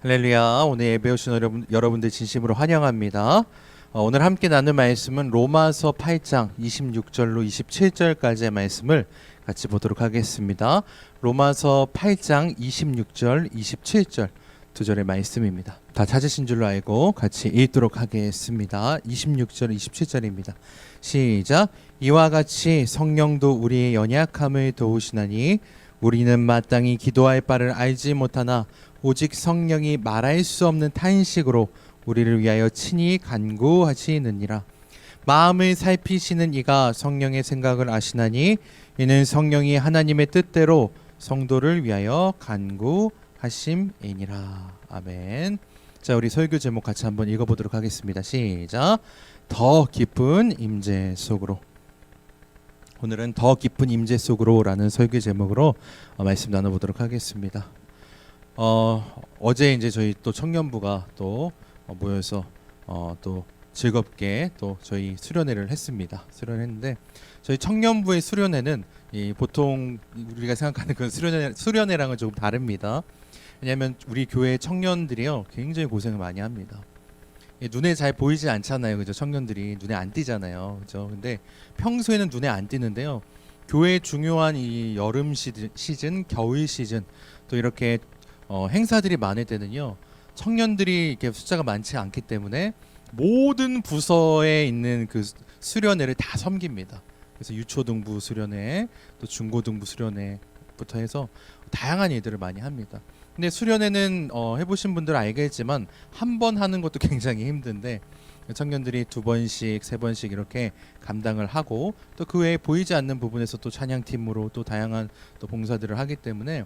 할렐루야. 오늘 예배 오신 여러분, 여러분들 진심으로 환영합니다. 어, 오늘 함께 나눌 말씀은 로마서 8장 26절로 27절까지의 말씀을 같이 보도록 하겠습니다. 로마서 8장 26절, 27절 두 절의 말씀입니다. 다 찾으신 줄로 알고 같이 읽도록 하겠습니다. 26절, 27절입니다. 시작. 이와 같이 성령도 우리의 연약함을 도우시나니 우리는 마땅히 기도할 바를 알지 못하나 오직 성령이 말할 수 없는 탄식으로 우리를 위하여 친히 간구하시느니라. 마음을 살피시는 이가 성령의 생각을 아시나니 이는 성령이 하나님의 뜻대로 성도를 위하여 간구하심이니라. 아멘. 자, 우리 설교 제목 같이 한번 읽어 보도록 하겠습니다. 시작. 더 깊은 임재 속으로. 오늘은 더 깊은 임재 속으로라는 설교 제목으로 어, 말씀 나눠 보도록 하겠습니다. 어, 어제 이제 저희 또 청년부가 또 어, 모여서 어, 또 즐겁게 또 저희 수련회를 했습니다. 수련했는데 저희 청년부의 수련회는 이 보통 우리가 생각하는 그 수련회 수련회랑은 조금 다릅니다. 왜냐하면 우리 교회 청년들이요 굉장히 고생을 많이 합니다. 이 눈에 잘 보이지 않잖아요, 그죠? 청년들이 눈에 안 띄잖아요, 그죠? 근데 평소에는 눈에 안 띄는데요. 교회 중요한 이 여름 시즌, 겨울 시즌 또 이렇게 어, 행사들이 많을 때는요 청년들이 이렇게 숫자가 많지 않기 때문에 모든 부서에 있는 그 수- 수련회를 다 섬깁니다. 그래서 유초등부 수련회, 또 중고등부 수련회부터 해서 다양한 일들을 많이 합니다. 근데 수련회는 어, 해보신 분들 알겠지만 한 번 하는 것도 굉장히 힘든데 청년들이 두 번씩 세 번씩 이렇게 감당을 하고 또 그 외에 보이지 않는 부분에서 또 찬양팀으로 또 다양한 또 봉사들을 하기 때문에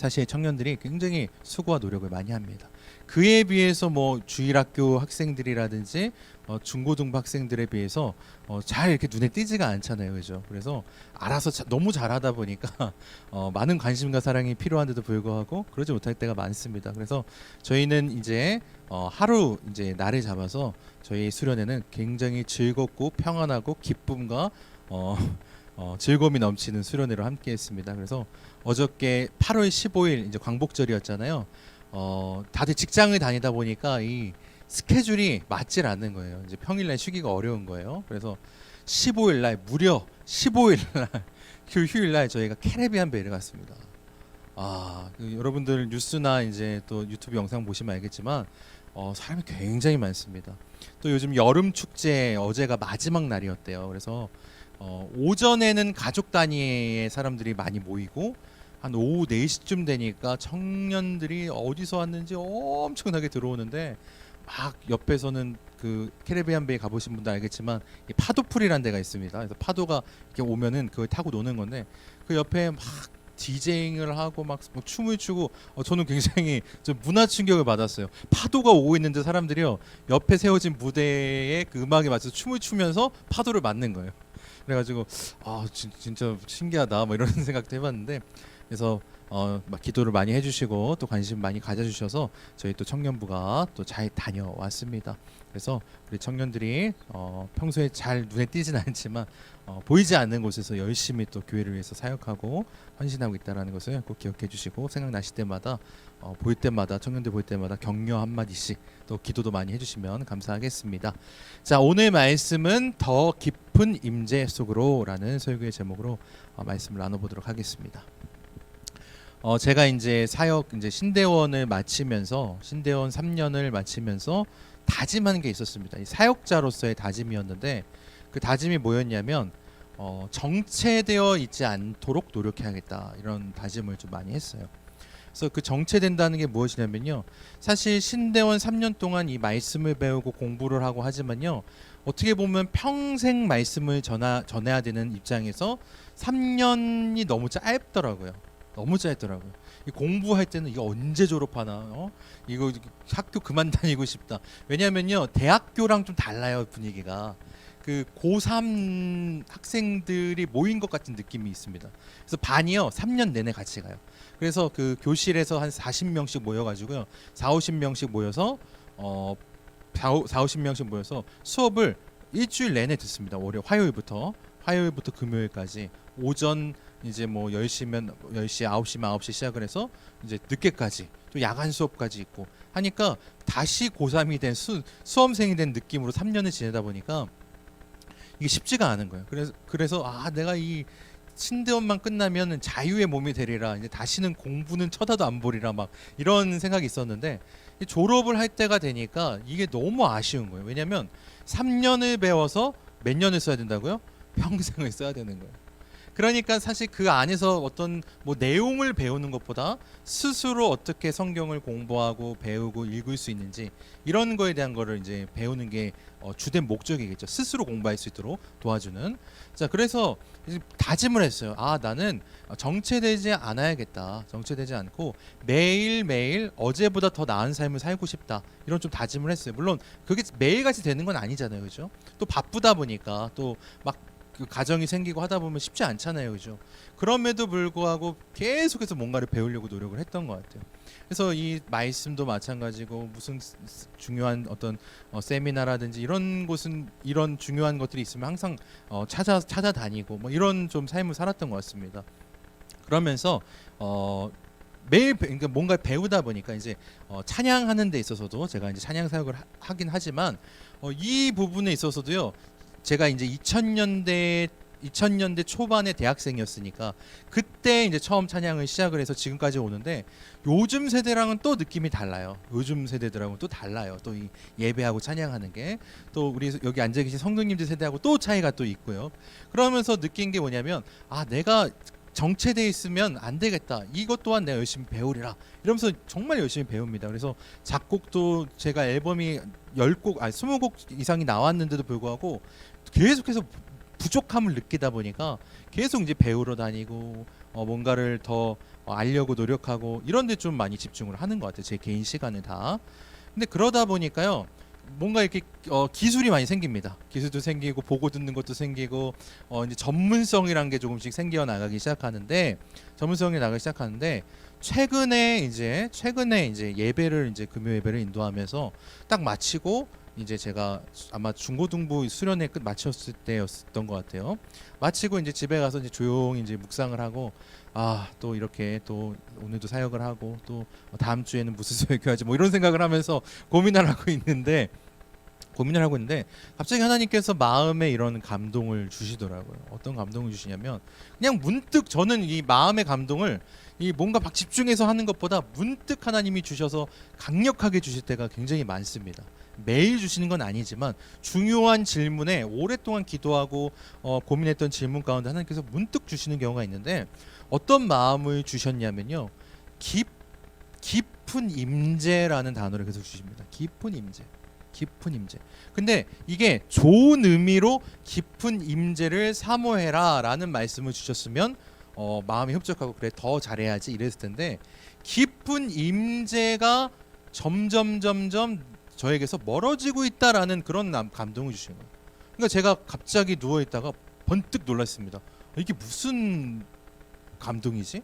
사실 청년들이 굉장히 수고와 노력을 많이 합니다. 그에 비해서 뭐 주일학교 학생들이라든지 어, 중고등부 학생들에 비해서 어, 잘 이렇게 눈에 띄지가 않잖아요, 그죠? 그래서 알아서 자- 너무 잘하다 보니까 어, 많은 관심과 사랑이 필요한데도 불구하고 그러지 못할 때가 많습니다. 그래서 저희는 이제 어, 하루 이제 날을 잡아서 저희 수련회는 굉장히 즐겁고 평안하고 기쁨과 어, 어, 즐거움이 넘치는 수련회로 함께했습니다. 그래서 어저께 8월 15일 이제 광복절이었잖아요. 어, 다들 직장을 다니다 보니까 이 스케줄이 맞질 않는 거예요. 이제 평일날 쉬기가 어려운 거예요. 그래서 15일 날 무려 15일 날 그 휴일 날 저희가 캐리비안 베이를 갔습니다. 아, 그 여러분들 뉴스나 이제 또 유튜브 영상 보시면 알겠지만 어, 사람이 굉장히 많습니다. 또 요즘 여름 축제 어제가 마지막 날이었대요. 그래서 어, 오전에는 가족 단위의 사람들이 많이 모이고 한 오후 4시쯤 되니까 청년들이 어디서 왔는지 엄청나게 들어오는데 막 옆에서는 그 캐리비안 베이 가보신 분도 알겠지만 이 파도풀이라는 데가 있습니다. 그래서 파도가 이렇게 오면은 그걸 타고 노는 건데 그 옆에 막 디제잉을 하고 막, 막 춤을 추고 어, 저는 굉장히 좀 문화 충격을 받았어요. 파도가 오고 있는데 사람들이요 옆에 세워진 무대에 그 음악에 맞춰서 춤을 추면서 파도를 맞는 거예요. 그래가지고 아 진, 진짜 신기하다 뭐 이런 생각도 해봤는데 그래서 어, 막 기도를 많이 해주시고 또 관심 많이 가져주셔서 저희 또 청년부가 또 잘 다녀왔습니다. 그래서 우리 청년들이 어, 평소에 잘 눈에 띄진 않지만 어, 보이지 않는 곳에서 열심히 또 교회를 위해서 사역하고 헌신하고 있다라는 것을 꼭 기억해 주시고 생각나실 때마다 어, 볼 때마다 청년들 볼 때마다 격려 한 마디씩 또 기도도 많이 해주시면 감사하겠습니다. 자 오늘 말씀은 더 깊은 임재 속으로라는 설교의 제목으로 어, 말씀을 나눠보도록 하겠습니다. 어 제가 이제 사역 이제 신대원을 마치면서 신대원 3년을 마치면서 다짐한 게 있었습니다. 이 사역자로서의 다짐이었는데 그 다짐이 뭐였냐면 어 정체되어 있지 않도록 노력해야겠다 이런 다짐을 좀 많이 했어요. 그래서 그 정체된다는 게 무엇이냐면요. 사실 신대원 3년 동안 이 말씀을 배우고 공부를 하고 하지만요. 어떻게 보면 평생 말씀을 전하, 전해야 되는 입장에서 3년이 너무 짧더라고요. 너무 짧더라고요. 이 공부할 때는 이거 언제 졸업하나? 어? 이거 학교 그만 다니고 싶다. 왜냐면요. 대학교랑 좀 달라요, 분위기가. 그 고3 학생들이 모인 것 같은 느낌이 있습니다. 그래서 반이요. 3년 내내 같이 가요. 그래서 그 교실에서 한 40명씩 모여 가지고요. 4, 50명씩 모여서 어 4, 50명씩 모여서 수업을 일주일 내내 듣습니다. 월요 화요일부터 화요일부터 금요일까지 오전 이제 뭐 10시면 10시, 9시면 9시 시작을 해서 이제 늦게까지 또 야간 수업까지 있고 하니까 다시 고3이 된 수, 수험생이 된 느낌으로 3년을 지내다 보니까 이게 쉽지가 않은 거예요. 그래서 그래서 아 내가 이 신대원만 끝나면 자유의 몸이 되리라 이제 다시는 공부는 쳐다도 안 보리라 막 이런 생각이 있었는데 이 졸업을 할 때가 되니까 이게 너무 아쉬운 거예요. 왜냐하면 3년을 배워서 몇 년을 써야 된다고요? 평생을 써야 되는 거예요. 그러니까 사실 그 안에서 어떤 뭐 내용을 배우는 것보다 스스로 어떻게 성경을 공부하고 배우고 읽을 수 있는지 이런 거에 대한 거를 이제 배우는 게 어, 주된 목적이겠죠. 스스로 공부할 수 있도록 도와주는. 자, 그래서 다짐을 했어요. 아, 나는 정체되지 않아야겠다. 정체되지 않고 매일 매일 어제보다 더 나은 삶을 살고 싶다. 이런 좀 다짐을 했어요. 물론 그게 매일같이 되는 건 아니잖아요, 그죠? 또 바쁘다 보니까 또막 그 가정이 생기고 하다 보면 쉽지 않잖아요, 그죠? 그럼에도 불구하고 계속해서 뭔가를 배우려고 노력을 했던 것 같아요. 그래서 이 말씀도 마찬가지고 무슨 중요한 어떤 어, 세미나라든지 이런 곳은 이런 중요한 것들이 있으면 항상 어, 찾아 찾아다니고 뭐 이런 좀 삶을 살았던 것 같습니다. 그러면서 어, 매일 배- 그러니까 뭔가 배우다 보니까 이제 어, 찬양하는 데 있어서도 제가 이제 찬양 사역을 하, 하긴 하지만 어, 이 부분에 있어서도요. 제가 이제 2000년대 2000년대 초반의 대학생이었으니까 그때 이제 처음 찬양을 시작을 해서 지금까지 오는데 요즘 세대랑은 또 느낌이 달라요. 요즘 세대들하고는 또 달라요. 또 이 예배하고 찬양하는 게 또 우리 여기 앉아 계신 성도님들 세대하고 또 차이가 또 있고요. 그러면서 느낀 게 뭐냐면 아 내가 정체돼 있으면 안 되겠다. 이것 또한 내가 열심히 배우리라. 이러면서 정말 열심히 배웁니다. 그래서 작곡도 제가 앨범이 10곡 아니 20곡 이상이 나왔는데도 불구하고 계속해서 부족함을 느끼다 보니까 계속 이제 배우러 다니고 어, 뭔가를 더 어, 알려고 노력하고 이런 데 좀 많이 집중을 하는 것 같아요. 제 개인 시간을 다. 근데 그러다 보니까요. 뭔가 이렇게 어, 기술이 많이 생깁니다. 기술도 생기고 보고 듣는 것도 생기고 어, 이제 전문성이란 게 조금씩 생겨 나가기 시작하는데 전문성이 나가기 시작하는데 최근에 이제 최근에 이제 예배를 이제 금요 예배를 인도하면서 딱 마치고 이제 제가 아마 중고등부 수련회 끝 마쳤을 때였던 것 같아요. 마치고 이제 집에 가서 이제 조용히 이제 묵상을 하고 아 또 이렇게 또 오늘도 사역을 하고 또 다음 주에는 무슨 설교하지 뭐 이런 생각을 하면서 고민을 하고 있는데 고민을 하고 있는데 갑자기 하나님께서 마음에 이런 감동을 주시더라고요. 어떤 감동을 주시냐면 그냥 문득 저는 이 마음의 감동을 이 뭔가 막 집중해서 하는 것보다 문득 하나님이 주셔서 강력하게 주실 때가 굉장히 많습니다. 매일 주시는 건 아니지만 중요한 질문에 오랫동안 기도하고 어, 고민했던 질문 가운데 하나님께서 문득 주시는 경우가 있는데 어떤 마음을 주셨냐면요. 깊 깊은 임재라는 단어를 계속 주십니다. 깊은 임재. 깊은 임재. 근데 이게 좋은 의미로 깊은 임재를 사모해라라는 말씀을 주셨으면 어, 마음이 흡족하고 그래 더 잘해야지 이랬을 텐데 깊은 임재가 점점 점점 저에게서 멀어지고 있다라는 그런 남- 감동을 주시는 거예요. 그러니까 제가 갑자기 누워 있다가 번뜩 놀랐습니다. 이게 무슨 감동이지?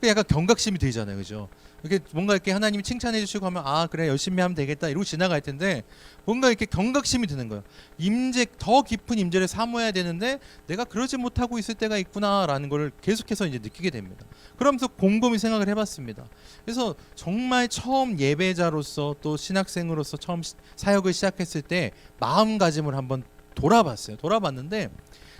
그 약간 경각심이 들잖아요, 그죠? 이렇게 뭔가 이렇게 하나님이 칭찬해 주시고 하면 아 그래 열심히 하면 되겠다 이러고 지나갈 텐데 뭔가 이렇게 경각심이 드는 거예요. 임재 더 깊은 임재를 사모해야 되는데 내가 그러지 못하고 있을 때가 있구나라는 걸 계속해서 이제 느끼게 됩니다. 그러면서 곰곰이 생각을 해봤습니다. 그래서 정말 처음 예배자로서 또 신학생으로서 처음 시- 사역을 시작했을 때 마음가짐을 한번 돌아봤어요. 돌아봤는데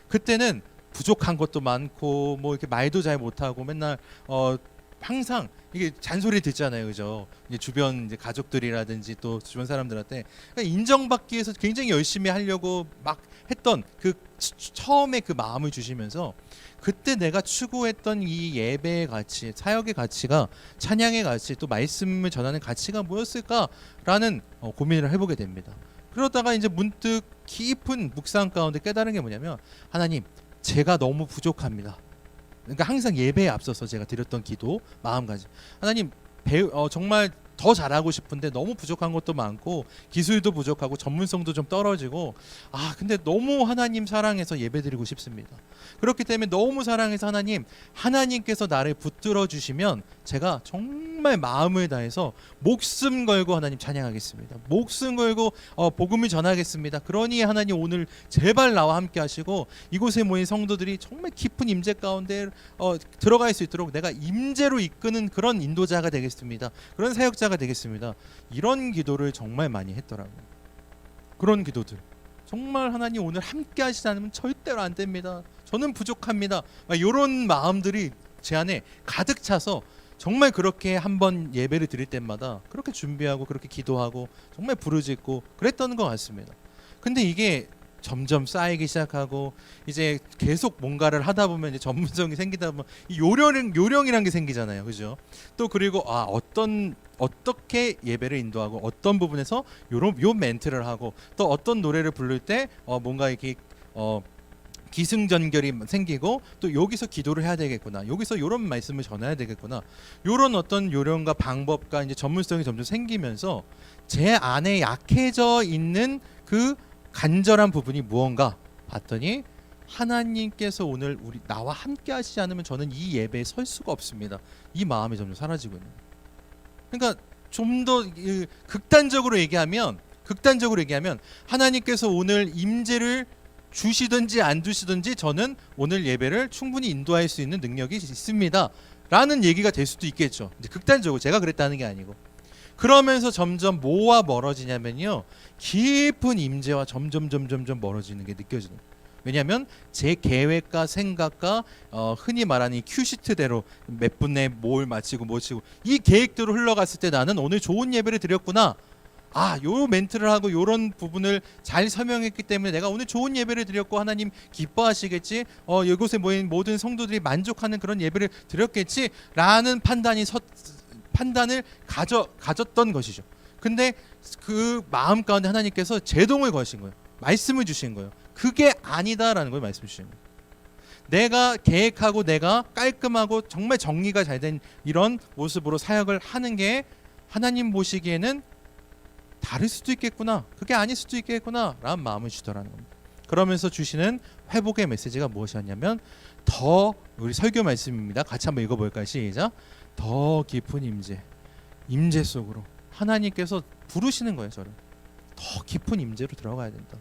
그때는 부족한 것도 많고 뭐 이렇게 말도 잘 못하고 맨날 어 항상 이게 잔소리 듣잖아요, 그죠? 이제 주변 이제 가족들이라든지 또 주변 사람들한테 그러니까 인정받기 위해서 굉장히 열심히 하려고 막 했던 그 치- 처음에 그 마음을 주시면서 그때 내가 추구했던 이 예배의 가치, 사역의 가치가 찬양의 가치, 또 말씀을 전하는 가치가 뭐였을까라는 어, 고민을 해보게 됩니다. 그러다가 이제 문득 깊은 묵상 가운데 깨달은 게 뭐냐면 하나님, 제가 너무 부족합니다. 그러니까 항상 예배에 앞서서 제가 드렸던 기도, 마음가짐. 하나님, 배우, 어, 정말 더 잘하고 싶은데 너무 부족한 것도 많고 기술도 부족하고 전문성도 좀 떨어지고 아 근데 너무 하나님 사랑해서 예배드리고 싶습니다. 그렇기 때문에 너무 사랑해서 하나님 하나님께서 나를 붙들어 주시면 제가 정말 마음을 다해서 목숨 걸고 하나님 찬양하겠습니다. 목숨 걸고 어, 복음을 전하겠습니다. 그러니 하나님 오늘 제발 나와 함께 하시고 이곳에 모인 성도들이 정말 깊은 임재 가운데 어, 들어갈 수 있도록 내가 임재로 이끄는 그런 인도자가 되겠습니다. 그런 사역자 가 되겠습니다. 이런 기도를 정말 많이 했더라고요. 그런 기도들. 정말 하나님 오늘 함께 하시지 않으면 절대로 안 됩니다. 저는 부족합니다. 이런 마음들이 제 안에 가득 차서 정말 그렇게 한번 예배를 드릴 때마다 그렇게 준비하고 그렇게 기도하고 정말 부르짖고 그랬던 것 같습니다. 근데 이게 점점 쌓이기 시작하고 이제 계속 뭔가를 하다 보면 이제 전문성이 생기다 보면 이 요령 요령이란 게 생기잖아요, 그죠? 또 그리고 아 어떤 어떻게 예배를 인도하고 어떤 부분에서 요런 요 멘트를 하고 또 어떤 노래를 부를 때 어, 뭔가 이렇게 어 기승전결이 생기고 또 여기서 기도를 해야 되겠구나. 여기서 이런 말씀을 전해야 되겠구나. 이런 어떤 요령과 방법과 이제 전문성이 점점 생기면서 제 안에 약해져 있는 그 간절한 부분이 무언가 봤더니 하나님께서 오늘 우리 나와 함께 하시지 않으면 저는 이 예배에 설 수가 없습니다. 이 마음이 점점 사라지고 있는. 그러니까 좀 더 극단적으로 얘기하면 극단적으로 얘기하면 하나님께서 오늘 임재를 주시든지 안 주시든지 저는 오늘 예배를 충분히 인도할 수 있는 능력이 있습니다. 라는 얘기가 될 수도 있겠죠. 극단적으로 제가 그랬다는 게 아니고. 그러면서 점점 뭐와 멀어지냐면요. 깊은 임재와 점점 점점 점 멀어지는 게 느껴지는. 왜냐하면 제 계획과 생각과 어, 흔히 말하는 이 큐시트대로 몇 분에 뭘 마치고 뭐 치고 이 계획대로 흘러갔을 때 나는 오늘 좋은 예배를 드렸구나. 아, 요 멘트를 하고 요런 부분을 잘 설명했기 때문에 내가 오늘 좋은 예배를 드렸고 하나님 기뻐하시겠지. 어, 이곳에 모인 모든 성도들이 만족하는 그런 예배를 드렸겠지라는 판단이 서, 판단을 가져 가졌던 것이죠. 근데 그 마음 가운데 하나님께서 제동을 거신 거예요. 말씀을 주신 거예요. 그게 아니다라는 걸 말씀 주신 거예요. 내가 계획하고 내가 깔끔하고 정말 정리가 잘 된 이런 모습으로 사역을 하는 게 하나님 보시기에는 다를 수도 있겠구나. 그게 아닐 수도 있겠구나. 라는 마음을 주더라는 겁니다. 그러면서 주시는 회복의 메시지가 무엇이었냐면 더 우리 설교 말씀입니다. 같이 한번 읽어볼까요? 시작. 더 깊은 임재, 임재 속으로 하나님께서 부르시는 거예요. 저를 더 깊은 임재로 들어가야 된다.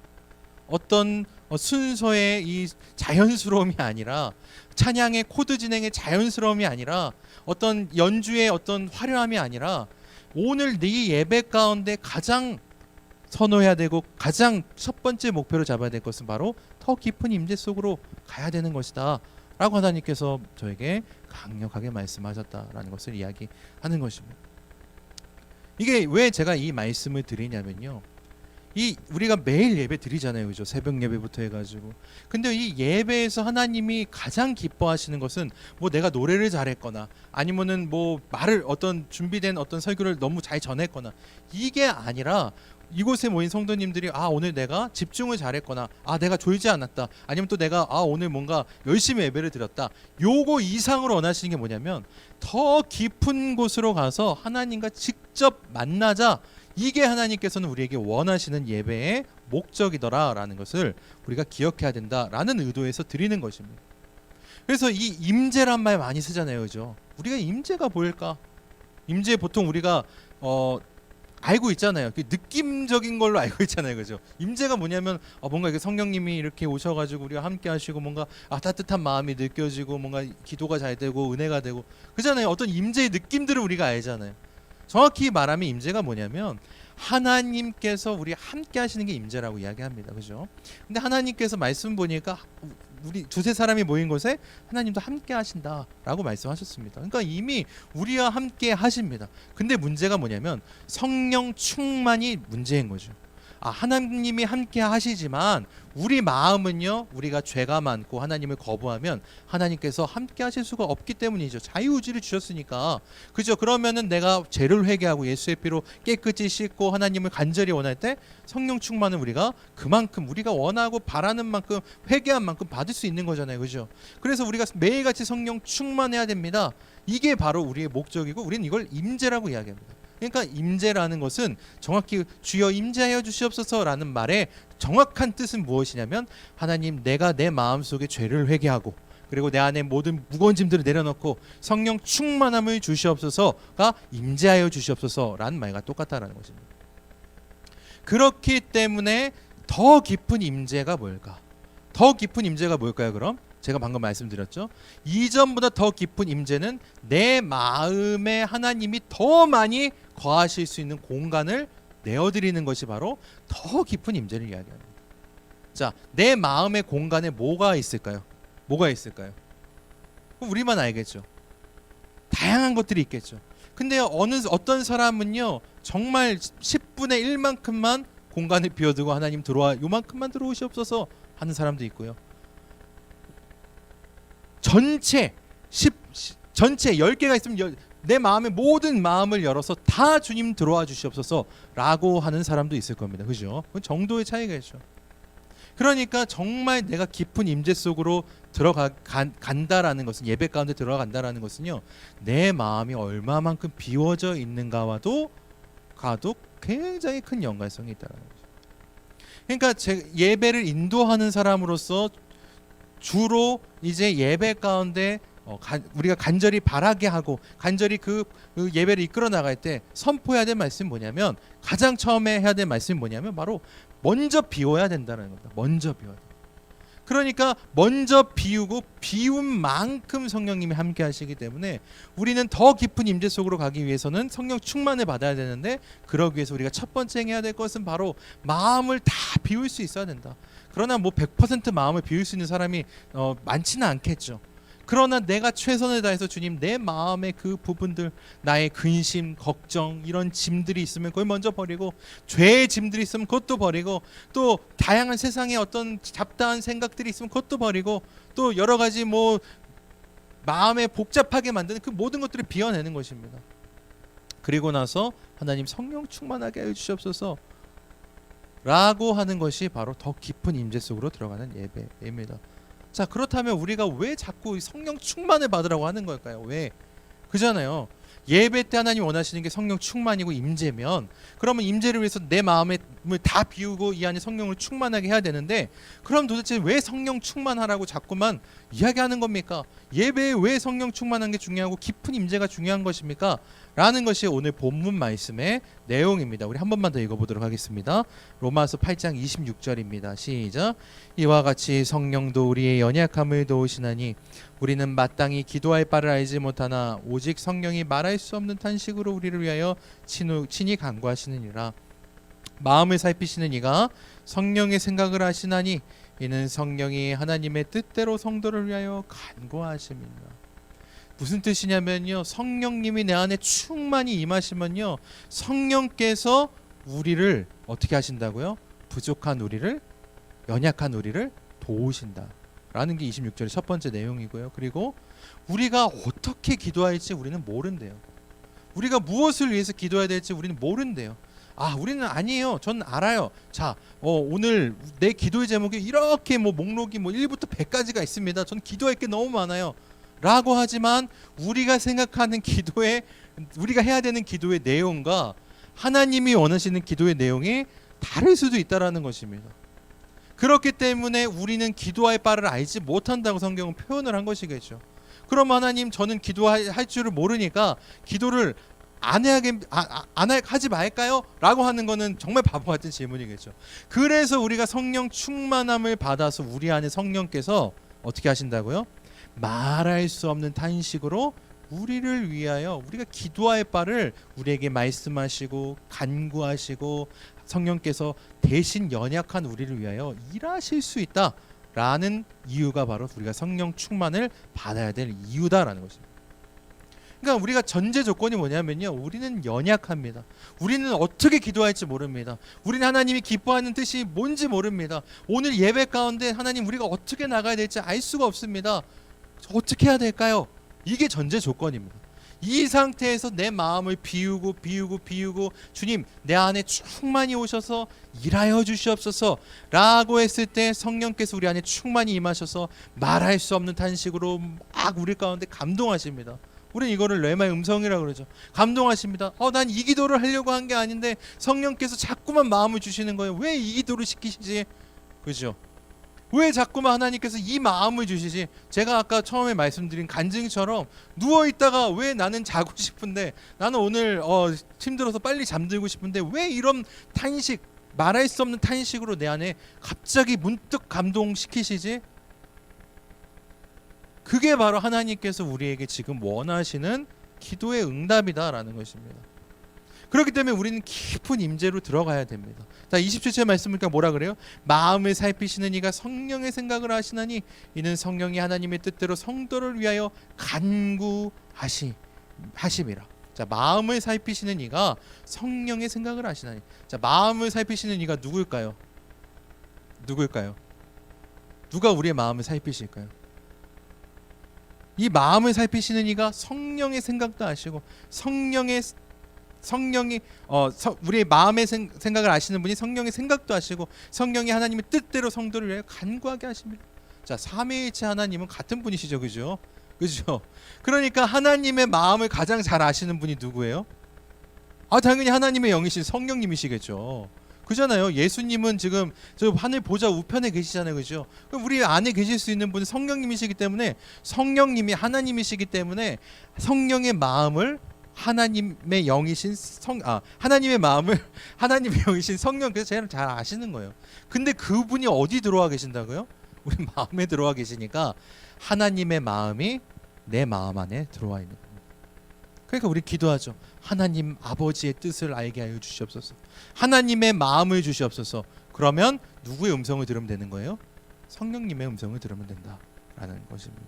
어떤 어, 순서의 이 자연스러움이 아니라 찬양의 코드 진행의 자연스러움이 아니라 어떤 연주의 어떤 화려함이 아니라 오늘 네 예배 가운데 가장 선호해야 되고 가장 첫 번째 목표로 잡아야 될 것은 바로 더 깊은 임재 속으로 가야 되는 것이다. 라고 하나님께서 저에게 강력하게 말씀하셨다라는 것을 이야기하는 것입니다. 이게 왜 제가 이 말씀을 드리냐면요. 이 우리가 매일 예배 드리잖아요. 그죠? 새벽 예배부터 해 가지고. 근데 이 예배에서 하나님이 가장 기뻐하시는 것은 뭐 내가 노래를 잘했거나 아니면은 뭐 말을 어떤 준비된 어떤 설교를 너무 잘 전했거나 이게 아니라 이곳에 모인 성도님들이 아 오늘 내가 집중을 잘했거나 아 내가 졸지 않았다 아니면 또 내가 아 오늘 뭔가 열심히 예배를 드렸다 요거 이상으로 원하시는 게 뭐냐면 더 깊은 곳으로 가서 하나님과 직접 만나자 이게 하나님께서는 우리에게 원하시는 예배의 목적이더라라는 것을 우리가 기억해야 된다라는 의도에서 드리는 것입니다. 그래서 이 임재란 말 많이 쓰잖아요, 그죠? 우리가 임재가 뭘까? 임재 보통 우리가 어 알고 있잖아요. 그 느낌적인 걸로 알고 있잖아요, 그죠? 임재가 뭐냐면 어, 뭔가 이게 성령님이 이렇게 오셔 가지고 우리가 함께 하시고 뭔가 아, 따뜻한 마음이 느껴지고 뭔가 기도가 잘 되고 은혜가 되고 그잖아요. 어떤 임재의 느낌들을 우리가 알잖아요. 정확히 말하면 임재가 뭐냐면 하나님께서 우리 함께 하시는 게 임재라고 이야기합니다. 그죠? 근데 하나님께서 말씀 보니까 우리 두세 사람이 모인 곳에 하나님도 함께 하신다라고 말씀하셨습니다. 그러니까 이미 우리와 함께 하십니다. 근데 문제가 뭐냐면 성령 충만이 문제인 거죠. 아, 하나님이 함께 하시지만 우리 마음은요 우리가 죄가 많고 하나님을 거부하면 하나님께서 함께 하실 수가 없기 때문이죠. 자유의지를 주셨으니까. 그죠? 그러면은 내가 죄를 회개하고 예수의 피로 깨끗이 씻고 하나님을 간절히 원할 때 성령 충만은 우리가 그만큼 우리가 원하고 바라는 만큼 회개한 만큼 받을 수 있는 거잖아요. 그죠? 그래서 우리가 매일같이 성령 충만해야 됩니다. 이게 바로 우리의 목적이고 우리는 이걸 임재라고 이야기합니다 그러니까 임재라는 것은 정확히 주여 임재하여 주시옵소서라는 말의 정확한 뜻은 무엇이냐면 하나님 내가 내 마음속에 죄를 회개하고 그리고 내 안에 모든 무거운 짐들을 내려놓고 성령 충만함을 주시옵소서가 임재하여 주시옵소서라는 말과 똑같다라는 것입니다. 그렇기 때문에 더 깊은 임재가 뭘까? 더 깊은 임재가 뭘까요? 그럼 제가 방금 말씀드렸죠. 이전보다 더 깊은 임재는 내 마음에 하나님이 더 많이 거하실 수 있는 공간을 내어 드리는 것이 바로 더 깊은 임재를 이야기합니다. 자, 내 마음의 공간에 뭐가 있을까요? 뭐가 있을까요? 우리만 알겠죠. 다양한 것들이 있겠죠. 근데 어느 어떤 사람은요 정말 10분의 1만큼만 공간을 비워두고 하나님 들어와 요만큼만 들어오시옵소서 하는 사람도 있고요. 전체 10 전체 10개가 있으면 열- 내 마음의 모든 마음을 열어서 다 주님 들어와 주시옵소서라고 하는 사람도 있을 겁니다. 그죠? 그 정도의 차이가 있죠. 그러니까 정말 내가 깊은 임재 속으로 들어가 간, 간다라는 것은 예배 가운데 들어간다라는 것은요. 내 마음이 얼마만큼 비워져 있는가와도 가도 굉장히 큰 연관성이 있다는 거죠. 그러니까 제 예배를 인도하는 사람으로서 주로 이제 예배 가운데 어, 간- 우리가 간절히 바라게 하고 간절히 그, 그 예배를 이끌어 나갈 때 선포해야 될 말씀이 뭐냐면 가장 처음에 해야 될 말씀이 뭐냐면 바로 먼저 비워야 된다는 겁니다. 먼저 비워야 돼. 그러니까 먼저 비우고 비운 만큼 성령님이 함께 하시기 때문에 우리는 더 깊은 임재 속으로 가기 위해서는 성령 충만을 받아야 되는데 그러기 위해서 우리가 첫 번째 해야 될 것은 바로 마음을 다 비울 수 있어야 된다. 그러나 뭐 100% 마음을 비울 수 있는 사람이 어, 많지는 않겠죠. 그러나 내가 최선을 다해서 주님 내 마음의 그 부분들 나의 근심, 걱정 이런 짐들이 있으면 그걸 먼저 버리고 죄의 짐들이 있으면 그것도 버리고 또 다양한 세상에 어떤 잡다한 생각들이 있으면 그것도 버리고 또 여러 가지 뭐 마음에 복잡하게 만드는 그 모든 것들을 비워내는 것입니다. 그리고 나서 하나님 성령 충만하게 해 주시옵소서 라고 하는 것이 바로 더 깊은 임재 속으로 들어가는 예배입니다. 자 그렇다면 우리가 왜 자꾸 이 성령 충만을 받으라고 하는 걸까요? 왜? 그잖아요. 예배 때 하나님 원하시는 게 성령 충만이고 임재면 그러면 임재를 위해서 내 마음을 다 비우고 이 안에 성령을 충만하게 해야 되는데 그럼 도대체 왜 성령 충만하라고 자꾸만 이야기하는 겁니까? 예배에 왜 성령 충만한 게 중요하고 깊은 임재가 중요한 것입니까? 라는 것이 오늘 본문 말씀의 내용입니다. 우리 한 번만 더 읽어보도록 하겠습니다. 로마서 8장 26절입니다. 시작. 이와 같이 성령도 우리의 연약함을 도우시나니 우리는 마땅히 기도할 바를 알지 못하나 오직 성령이 말할 수 없는 탄식으로 우리를 위하여 친히 간구하시느니라. 마음을 살피시는 이가 성령의 생각을 하시나니 이는 성령이 하나님의 뜻대로 성도를 위하여 간구하심이니라. 무슨 뜻이냐면요. 성령님이 내 안에 충만히 임하시면요. 성령께서 우리를 어떻게 하신다고요? 부족한 우리를 연약한 우리를 도우신다. 라는 게 26절의 첫 번째 내용이고요. 그리고 우리가 어떻게 기도할지 우리는 모른대요. 우리가 무엇을 위해서 기도해야 될지 우리는 모른대요. 아, 우리는 아니에요. 전 알아요. 자, 어, 오늘 내 기도의 제목이 이렇게 뭐 목록이 뭐 1부터 100까지가 있습니다. 전 기도할 게 너무 많아요. 라고 하지만 우리가 생각하는 기도의 우리가 해야 되는 기도의 내용과 하나님이 원하시는 기도의 내용이 다를 수도 있다라는 것입니다. 그렇기 때문에 우리는 기도할 바를 알지 못한다고 성경은 표현을 한 것이겠죠. 그럼 하나님 저는 기도할 할 줄을 모르니까 기도를 안 해야게 아, 아, 안 할- 하지 말까요?라고 하는 거는 정말 바보 같은 질문이겠죠. 그래서 우리가 성령 충만함을 받아서 우리 안에 성령께서 어떻게 하신다고요? 말할 수 없는 탄식으로 우리를 위하여 우리가 기도할 바를 우리에게 말씀하시고 간구하시고 성령께서 대신 연약한 우리를 위하여 일하실 수 있다라는 이유가 바로 우리가 성령 충만을 받아야 될 이유다라는 것입니다. 그러니까 우리가 전제 조건이 뭐냐면요. 우리는 연약합니다. 우리는 어떻게 기도할지 모릅니다. 우리는 하나님이 기뻐하는 뜻이 뭔지 모릅니다. 오늘 예배 가운데 하나님 우리가 어떻게 나가야 될지 알 수가 없습니다. 어떻게 해야 될까요? 이게 전제 조건입니다. 이 상태에서 내 마음을 비우고 비우고 비우고 주님 내 안에 충만히 오셔서 일하여 주시옵소서 라고 했을 때 성령께서 우리 안에 충만히 임하셔서 말할 수 없는 탄식으로 막 우리 가운데 감동하십니다. 우리는 이거를 레마의 음성이라고 그러죠. 감동하십니다. 어, 난 이 기도를 하려고 한 게 아닌데 성령께서 자꾸만 마음을 주시는 거예요. 왜 이 기도를 시키시지? 그죠? 왜 자꾸만 하나님께서 이 마음을 주시지? 제가 아까 처음에 말씀드린 간증처럼 누워 있다가 왜 나는 자고 싶은데 나는 오늘 어, 힘들어서 빨리 잠들고 싶은데 왜 이런 탄식 말할 수 없는 탄식으로 내 안에 갑자기 문득 감동시키시지? 그게 바로 하나님께서 우리에게 지금 원하시는 기도의 응답이다라는 것입니다. 그렇기 때문에 우리는 깊은 임재로 들어가야 됩니다. 자, 27절 말씀이니까 뭐라 그래요? 마음을 살피시는 이가 성령의 생각을 하시나니 이는 성령이 하나님의 뜻대로 성도를 위하여 간구하시 하심이라. 자, 마음을 살피시는 이가 성령의 생각을 하시나니. 자, 마음을 살피시는 이가 누구일까요? 누구일까요? 누가 우리의 마음을 살피실까요? 이 마음을 살피시는 이가 성령의 생각도 아시고 성령의 성령이 어 서, 우리의 마음의 생, 생각을 아시는 분이 성령의 생각도 아시고 성령이 하나님의 뜻대로 성도를 위하여 간구하게 하십니다. 자, 삼위일체 하나님은 같은 분이시죠. 그죠? 그죠? 그러니까 하나님의 마음을 가장 잘 아시는 분이 누구예요? 아, 당연히 하나님의 영이신 성령님이시겠죠. 그잖아요. 예수님은 지금 저 하늘 보좌 우편에 계시잖아요. 그죠? 그럼 우리 안에 계실 수 있는 분은 성령님이시기 때문에 성령님이 하나님이시기 때문에 성령의 마음을 하나님의 영이신 성 아 하나님의 마음을 하나님의 영이신 성령께서 제일 잘 아시는 거예요. 근데 그분이 어디 들어와 계신다고요? 우리 마음에 들어와 계시니까 하나님의 마음이 내 마음 안에 들어와 있는 겁니다. 그러니까 우리 기도하죠. 하나님 아버지의 뜻을 알게 하여 주시옵소서. 하나님의 마음을 주시옵소서. 그러면 누구의 음성을 들으면 되는 거예요? 성령님의 음성을 들으면 된다라는 것입니다.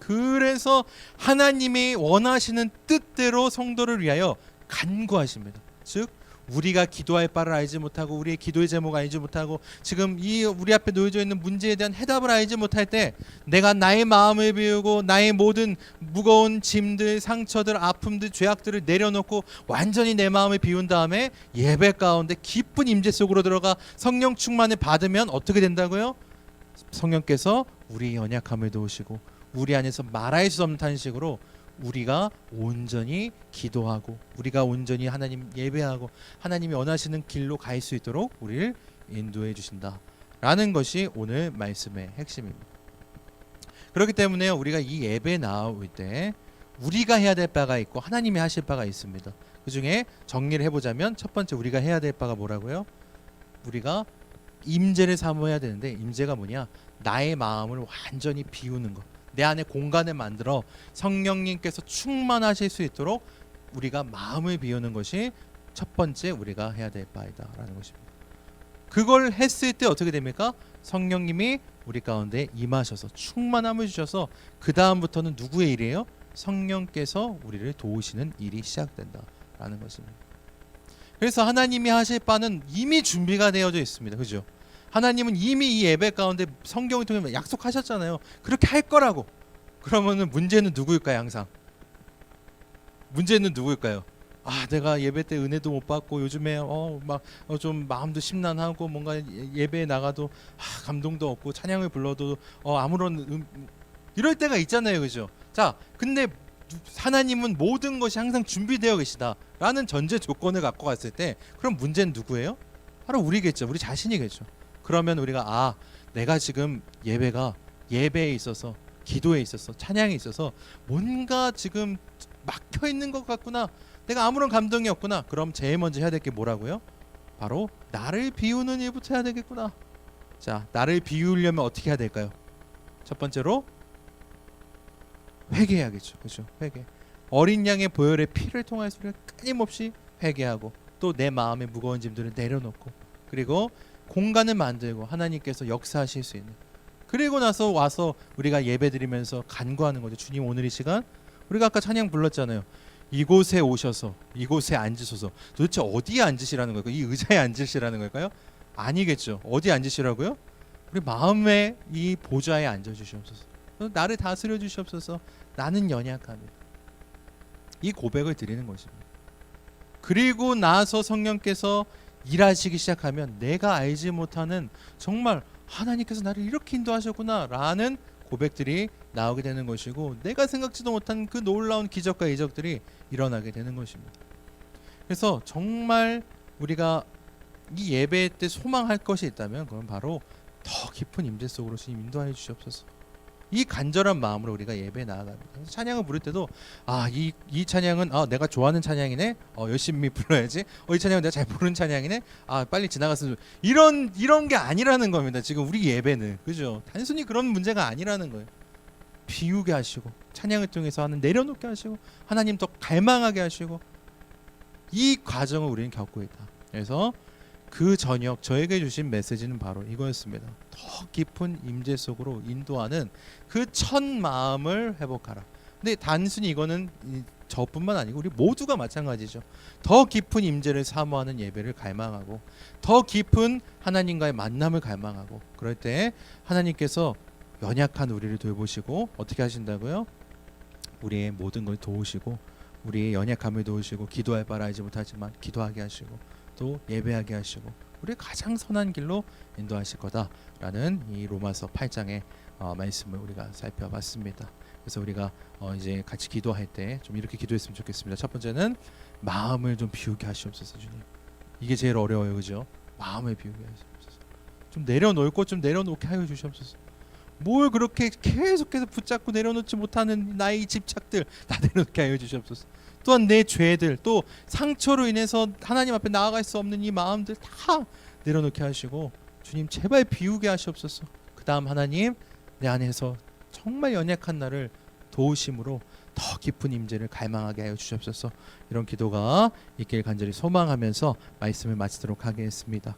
그래서 하나님이 원하시는 뜻대로 성도를 위하여 간구하십니다. 즉 우리가 기도할 바를 알지 못하고 우리의 기도의 제목을 알지 못하고 지금 이 우리 앞에 놓여져 있는 문제에 대한 해답을 알지 못할 때 내가 나의 마음을 비우고 나의 모든 무거운 짐들 상처들 아픔들 죄악들을 내려놓고 완전히 내 마음을 비운 다음에 예배 가운데 깊은 임재 속으로 들어가 성령 충만을 받으면 어떻게 된다고요? 성령께서 우리의 연약함을 도우시고 우리 안에서 말할 수 없는 탄식으로 우리가 온전히 기도하고 우리가 온전히 하나님 예배하고 하나님이 원하시는 길로 갈 수 있도록 우리를 인도해 주신다 라는 것이 오늘 말씀의 핵심입니다. 그렇기 때문에 우리가 이 예배 나올 때 우리가 해야 될 바가 있고 하나님이 하실 바가 있습니다. 그 중에 정리를 해보자면 첫 번째 우리가 해야 될 바가 뭐라고요? 우리가 임재를 사모해야 되는데 임재가 뭐냐? 나의 마음을 완전히 비우는 것. 내 안에 공간을 만들어 성령님께서 충만하실 수 있도록 우리가 마음을 비우는 것이 첫 번째 우리가 해야 될 바이다라는 것입니다. 그걸 했을 때 어떻게 됩니까? 성령님이 우리 가운데 임하셔서 충만함을 주셔서 그 다음부터는 누구의 일이에요? 성령께서 우리를 도우시는 일이 시작된다라는 것입니다. 그래서 하나님이 하실 바는 이미 준비가 되어져 있습니다. 그죠? 하나님은 이미 이 예배 가운데 성경을 통해 약속하셨잖아요. 그렇게 할 거라고. 그러면은 문제는 누구일까요, 항상? 문제는 누구일까요? 아, 내가 예배 때 은혜도 못 받고 요즘에 어막 어, 좀 마음도 심란하고 뭔가 예- 예배에 나가도 아, 감동도 없고 찬양을 불러도 어, 아무런 음, 이럴 때가 있잖아요, 그죠? 자, 근데 누- 하나님은 모든 것이 항상 준비되어 계시다라는 전제 조건을 갖고 갔을 때 그럼 문제는 누구예요? 바로 우리겠죠. 우리 자신이겠죠. 그러면 우리가 아 내가 지금 예배가 예배에 있어서 기도에 있어서 찬양에 있어서 뭔가 지금 막혀 있는 것 같구나. 내가 아무런 감동이 없구나. 그럼 제일 먼저 해야 될 게 뭐라고요? 바로 나를 비우는 일부터 해야 되겠구나. 자 나를 비우려면 어떻게 해야 될까요? 첫 번째로 회개해야겠죠. 그죠? 회개. 어린 양의 보혈의 피를 통해서 우리가 끊임없이 회개하고 또 내 마음의 무거운 짐들을 내려놓고 그리고 공간을 만들고 하나님께서 역사하실 수 있는 그리고 나서 와서 우리가 예배드리면서 간구하는 거죠. 주님 오늘 이 시간 우리가 아까 찬양 불렀잖아요. 이곳에 오셔서 이곳에 앉으소서. 도대체 어디에 앉으시라는 걸까요? 이 의자에 앉으시라는 걸까요? 아니겠죠. 어디 앉으시라고요? 우리 마음의 이 보좌에 앉아 주시옵소서. 나를 다스려 주시옵소서. 나는 연약합니다. 이 고백을 드리는 것입니다. 그리고 나서 성령께서 일하시기 시작하면 내가 알지 못하는 정말 하나님께서 나를 이렇게 인도하셨구나라는 고백들이 나오게 되는 것이고 내가 생각지도 못한 그 놀라운 기적과 이적들이 일어나게 되는 것입니다. 그래서 정말 우리가 이 예배 때 소망할 것이 있다면 그건 바로 더 깊은 임재 속으로 주님 인도하여 주시옵소서. 이 간절한 마음으로 우리가 예배에 나아갑니다. 찬양을 부를 때도 아 이 이 찬양은 아 내가 좋아하는 찬양이네. 어 열심히 불러야지. 어 이 찬양은 내가 잘 부르는 찬양이네. 아 빨리 지나갔으면 좋- 이런 이런 게 아니라는 겁니다. 지금 우리 예배는 그죠? 단순히 그런 문제가 아니라는 거예요. 비우게 하시고 찬양을 통해서 하는 내려놓게 하시고 하나님 더 갈망하게 하시고 이 과정을 우리는 겪고 있다. 그래서 그 저녁 저에게 주신 메시지는 바로 이거였습니다. 더 깊은 임재 속으로 인도하는 그 첫 마음을 회복하라. 근데 단순히 이거는 이- 저뿐만 아니고 우리 모두가 마찬가지죠. 더 깊은 임재를 사모하는 예배를 갈망하고 더 깊은 하나님과의 만남을 갈망하고 그럴 때 하나님께서 연약한 우리를 돌보시고 어떻게 하신다고요? 우리의 모든 걸 도우시고 우리의 연약함을 도우시고 기도할 바를 알지 못하지만 기도하게 하시고 또 예배하게 하시고 우리 가장 선한 길로 인도하실 거다라는 이 로마서 8장의 어, 말씀을 우리가 살펴봤습니다. 그래서 우리가 어, 이제 같이 기도할 때 좀 이렇게 기도했으면 좋겠습니다. 첫 번째는 마음을 좀 비우게 하시옵소서 주님. 이게 제일 어려워요, 그죠? 마음을 비우게 하시옵소서. 좀 내려놓을 것좀 내려놓게 하여 주시옵소서. 뭘 그렇게 계속해서 붙잡고 내려놓지 못하는 나의 이 집착들 다 내려놓게 하여 주시옵소서. 또한 내 죄들 또 상처로 인해서 하나님 앞에 나아갈 수 없는 이 마음들 다 내려놓게 하시고 주님 제발 비우게 하시옵소서. 그 다음 하나님 내 안에서 정말 연약한 나를 도우심으로 더 깊은 임재를 갈망하게 하여 주시옵소서. 이런 기도가 있길 간절히 소망하면서 말씀을 마치도록 하겠습니다.